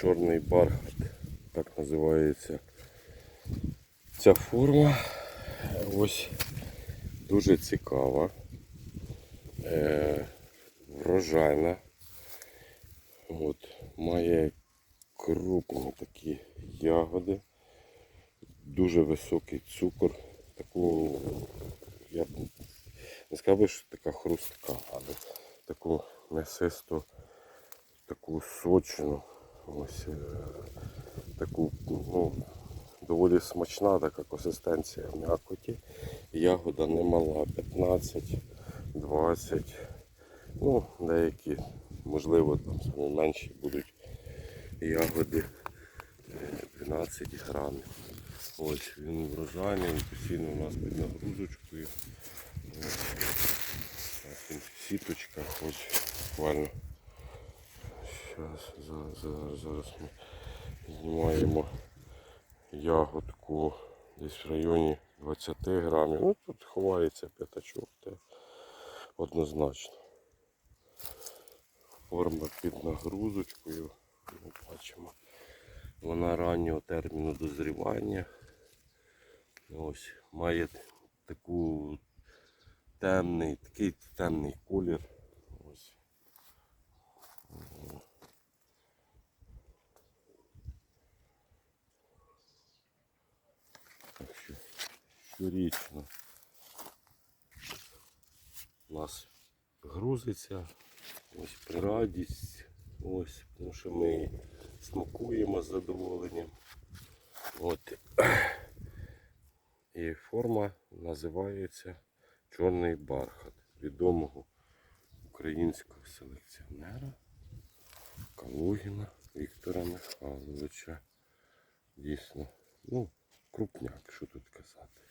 чорний бархат, так називається ця форма. Ось дуже цікава, е, врожайна. От, має крупні такі ягоди, дуже високий цукор, таку, я не сказав, би, що така хрустка, але таку м'ясисту, таку сочну, ось е, таку ну, доволі смачна така консистенція м'якоті. Ягода немала 15, 20, ну, деякі, можливо, там саме менші будуть ягоди е, 12 грамів. Ось він врожайний, він постійно у нас під нагрузочкою. Ось. Ось він в сіточках, ось буквально. Зараз, зараз, зараз, ми знімаємо ягодку десь в районі 20 грамів. Ну тут ховається п'ятачок, те однозначно. Форма під нагрузочкою. Ми бачимо. Вона раннього терміну дозрівання. Ось має таку темний, такий темний колір. Ось. Так що щорічно у нас грузиться, ось радість, ось, тому що ми її смакуємо з задоволенням. От. І форма називається Чорний бархат відомого українського селекціонера Калугіна Віктора Михайловича. Дійсно, ну, крупняк, що тут казати.